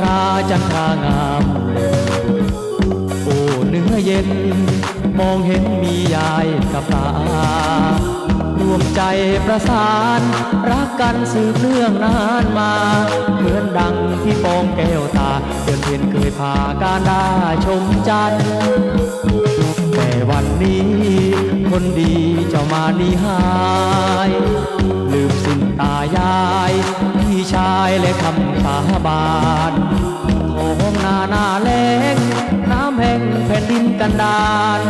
คาจันทางาม โอ้เนื้อเย็น มองเห็นมียายกับตารวมใจประสาน รักกันสืบเรื่องนานมา เหมือนดังที่ปองแก้วตาเดือนเพ็ญเคยพาการดาชมจันแต่วันนี้คนดีเจ้ามานิหาย ลืมสิ้นตายาย พี่ชายและคำสาบานทองนาหน้าแล้งน้ำแห้งแผ่นดินกันดาน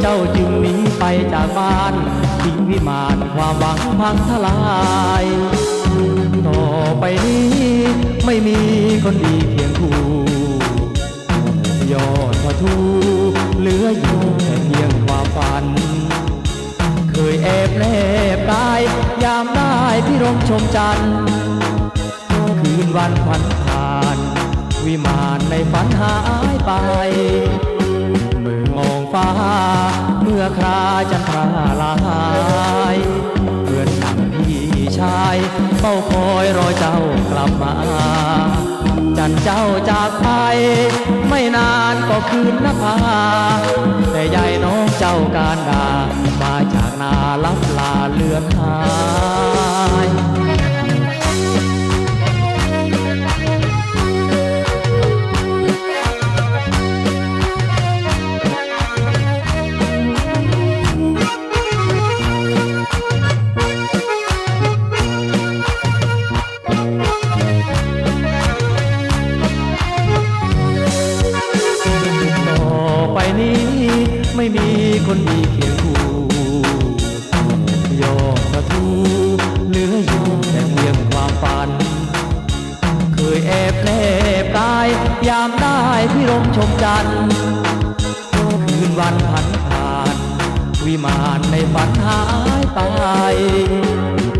เจ้าจึงหนีไปจากบ้านทิ้งวิมานความหวังพังทลายต่อไปนี้ไม่มีคนดีเคียงคู่ยอดพระทูเหลืออยู่แค่เพียงความฝัน เคยแอบแนบกายยามได้พี่รมชมจันทร์ นวันพันผ่าน วิมานในฝันหายไปเมือมองฟ้า เมื่อคราจันทราลายเหมือนหนังพี่ชายเฝ้าคอยรอเจ้ากลับมา จันเจ้าจากไป ไม่นานก็คืนนภาแต่ยายน้องเจ้าการดา มาจากนาลับลาเลือนหา ไม่มีคนดีเคียงคู่ยอดประทูเหลืออยู่แต่เพียงความฝัน เคยแอบแนบกายยามได้พี่รมชมจันทร์คืนวันพันผ่าน วิมานในฝันหายไป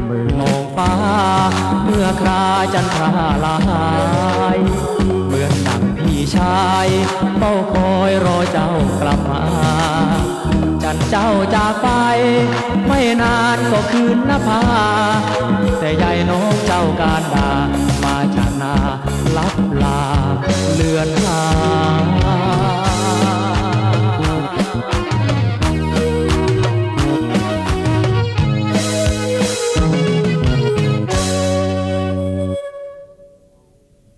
เมื่อมองฟ้า เมื่อคราจันทราลายเหมือนดังพี่ชายเฝ้าคอย กลับมา จันเจ้าจากไป ไม่นานก็คืนนภา แต่ยายน้องเจ้าการดา